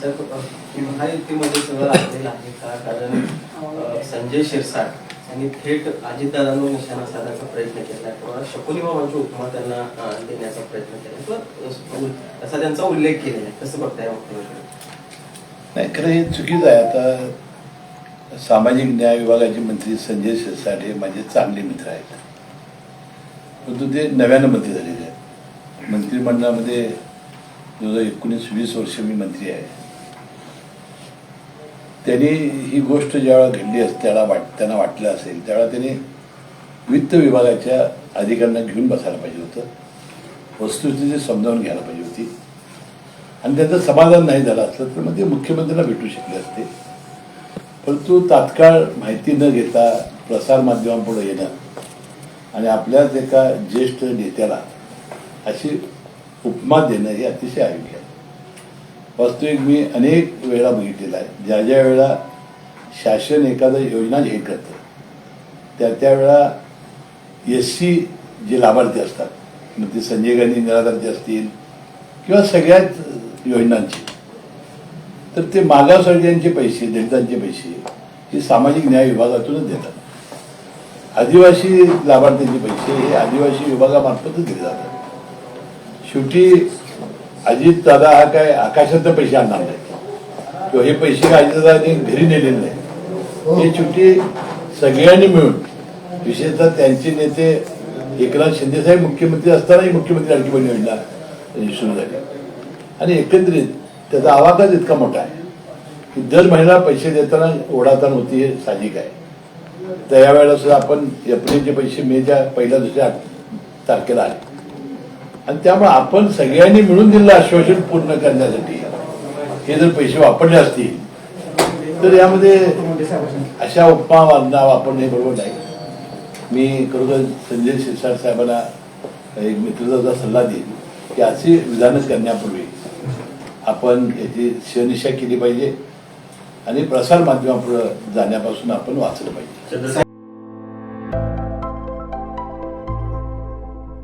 Sir सगळं लागलेलं आहे. का कारण संजय शिरसाट यांनी थेट अजितदादांवर निशाणा साधायचा प्रयत्न केला. किंवा शकुनी मामाची उपमा त्यांना देण्याचा प्रयत्न केला. किंवा असा त्यांचा उल्लेख केलेला आहे. कसं बघताय मुख्यमंत्री नाही खरं हे चुकीचं आहे. आता सामाजिक न्याय विभागाचे मंत्री संजय शिरसाट हे माझे चांगले मित्र आहेत. परंतु ते नव्यानं मंत्री झालेले आहेत. मंत्रिमंडळामध्ये जवळजवळ एकोणीस वीस वर्ष मी मंत्री आहे. त्यांनी ही गोष्ट ज्यावेळा घडली असते त्याला वाट त्यांना वाटलं असेल त्यावेळा त्यांनी वित्त विभागाच्या अधिकाऱ्यांना घेऊन बसायला पाहिजे होतं. वस्तुस्थिती समजावून घ्यायला पाहिजे होती. आणि त्याचं समाधान नाही झालं असलं तर मग ते मुख्यमंत्र्यांना भेटू शकले असते. परंतु तात्काळ माहिती न घेता प्रसारमाध्यमांपुढे येणं आणि आपल्याच एका ज्येष्ठ नेत्याला अशी उपमा देणं हे अतिशय आयोग्य आहे. वास्तविक मी अनेक वेळा बघितलेला आहे. ज्या ज्या वेळा शासन एखादं योजना जाहीर करतं त्या त्यावेळा एस सी जे लाभार्थी असतात मग ते संजय गांधी निराधारचे असतील किंवा सगळ्याच योजनांची तर ते मागासवर्गीयांचे पैसे दलितांचे पैसे हे सामाजिक न्याय विभागातूनच देतात. आदिवासी लाभार्थ्यांचे पैसे हे आदिवासी विभागामार्फतच दिले जातात. शेवटी अजित दादा हा काय आकाशात पैसे आणणार नाही. किंवा हे पैसे काय अजितदादांनी घरी नेलेले नाही. हे शेवटी सगळ्यांनी मिळून विशेषतः त्यांचे नेते एकनाथ शिंदेसाहेब मुख्यमंत्री असतानाही मुख्यमंत्री आणखी पण योजना सुरू झाली. आणि एकत्रित त्याचा आवाकाच इतका मोठा आहे की दर महिना पैसे देताना ओढाताण होती हे साहजिक आहे. तर यावेळेला सुद्धा आपण एप्रिलचे पैसे मेच्या पहिल्या दुसऱ्या तारखेला आले आणि त्यामुळे आपण सगळ्यांनी मिळून दिलेलं आश्वासन पूर्ण करण्यासाठी. हे जर पैसे वापरले असतील तर यामध्ये अशा उपमा वाजना वापरणे बरोबर नाही. मी खरोखर संजय शिरसाट साहेबांना एक मित्रचा सल्ला देईन की अशी विधानं करण्यापूर्वी आपण याची शहनिशा केली पाहिजे आणि प्रसार माध्यमापुढे जाण्यापासून आपण वाचलं पाहिजे.